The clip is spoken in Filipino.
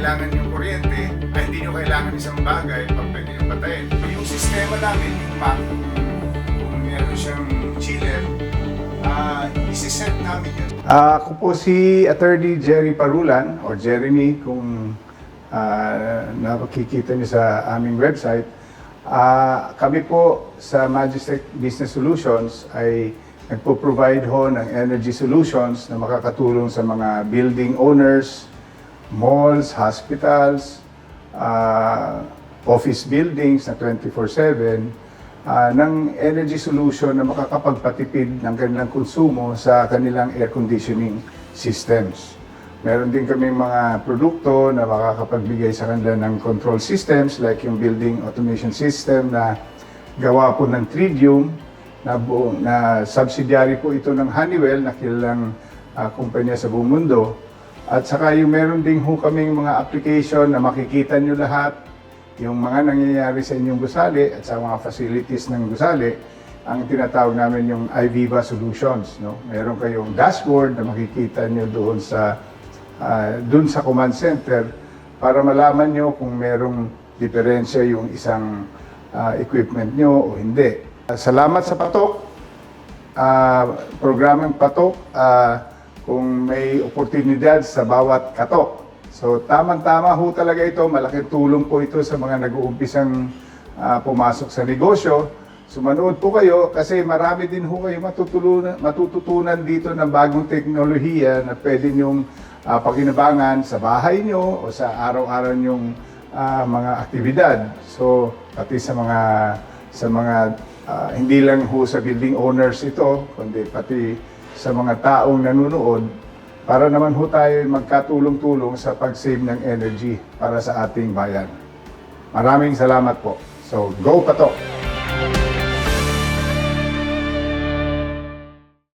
kailangan yung kuryente, ay hindi nyo kailangan isang bagay pag pwede nyo patayin. Yung sistema namin, yung Mac, kung meron siyang chiller, ah isi-set namin yun. ako po si Attorney Jerry Parulan, or Jeremy, kung ah, nakikita niyo sa aming website. Ah, kami po sa Magistrate Business Solutions ay nagpo-provide ho ng energy solutions na makakatulong sa mga building owners, malls, hospitals, ah, office buildings na 24/7 ah, ng energy solution na makakapagpatipid ng kanilang konsumo sa kanilang air conditioning systems. Meron din kami mga produkto na makakapagbigay sa kanila ng control systems like yung building automation system na gawa po ng Tridium na, buo, na subsidiary po ito ng Honeywell na kilalang ah, kumpanya sa buong mundo. At saka yung meron din ho kaming mga application na makikita nyo lahat yung mga nangyayari sa inyong gusali at sa mga facilities ng gusali, ang tinatawag namin yung iViva Solutions. No? Meron kayong dashboard na makikita nyo doon sa ah, doon sa command center para malaman nyo kung merong diferensya yung isang ah, equipment nyo o hindi. Salamat sa patok. Ah, programang patok ah, kung may oportunidad sa bawat katok. So tamang-tama ho talaga ito, malaking tulong po ito sa mga nag-uumpisang ah, pumasok sa negosyo. Sumanood po kayo kasi marami din ho kayo matututunan, matututunan dito ng bagong teknolohiya na pwede nyong ah, pakinabangan sa bahay nyo o sa araw-araw nyong ah, mga aktibidad. So pati sa mga sa mga ah, hindi lang ho sa building owners ito, kundi pati sa mga taong nanonood para naman ho tayo magkatulong-tulong sa pag-save ng energy para sa ating bayan. Maraming salamat po. So, go Patok!